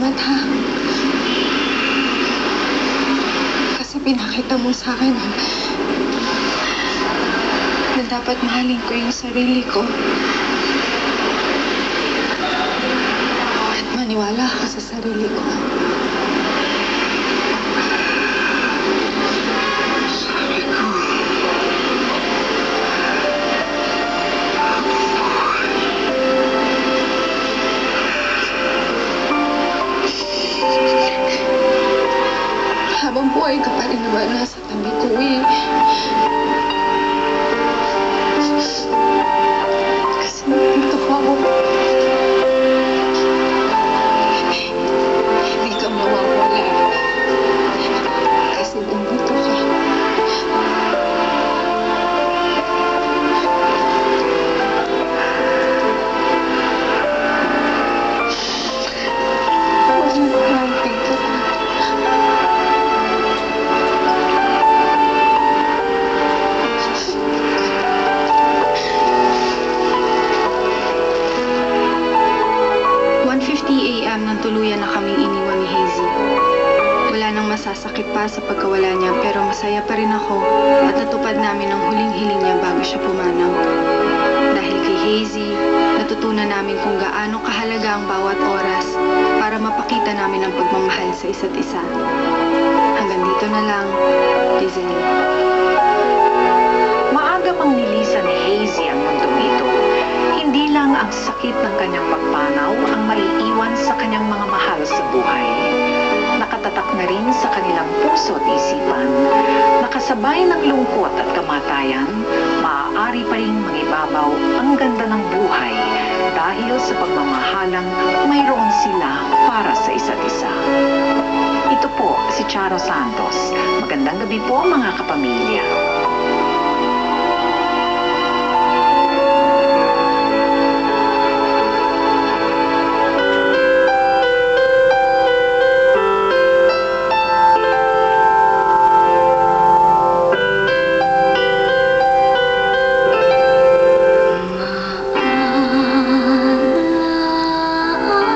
salamat ha. Kasi pinakita mo sa akin na, na dapat mahalin ko yung sarili ko. At maniwala ka sa sarili ko. Habang buhay ka pa rin naman nasa tabi ko eh. a.m. nang tuluyan na kaming iniwan ni Hazy. Wala nang masasakit pa sa pagkawala niya pero masaya pa rin ako at natupad namin ang huling hiling niya bago siya pumanaw. Dahil kay Hazy, natutunan namin kung gaano kahalaga ang bawat oras para mapakita namin ang pagmamahal sa isa't isa. Hanggang dito na lang, puso at isipan. Nakasabay ng lungkot at kamatayan, maaari pa rin mangibabaw ang ganda ng buhay dahil sa pagmamahalang mayroon sila para sa isa't isa. Ito po si Charo Santos. Magandang gabi po mga kapamilya.